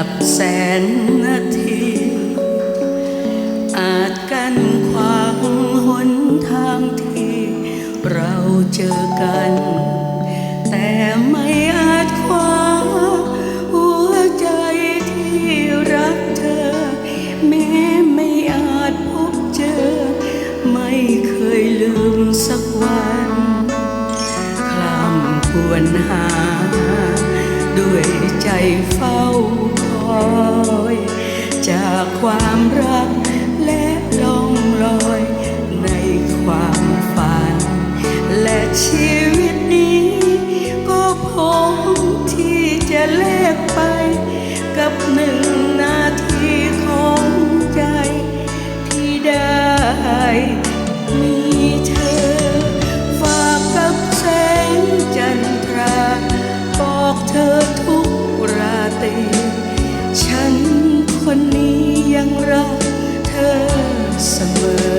ับแสนนาที อาจกันขวางหนทางที่เราเจอกัน แต่ไม่อาจขวาหัวใจที่รักเธอ แม้ไม่อาจพบเจอ ไม่เคยลืมสักวันคลำควรหาด้วยใจเฝ้า อย จากความรัก เ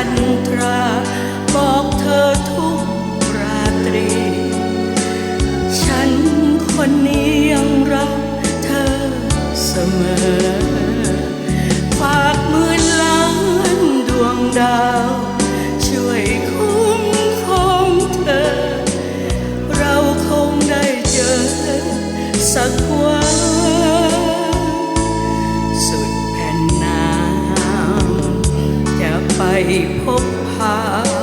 จันทราบอกเธอทุกราตรี ฉันคนนี้ยังรักเธอเสมอ ฝากมือล้านดวงดาว พบพา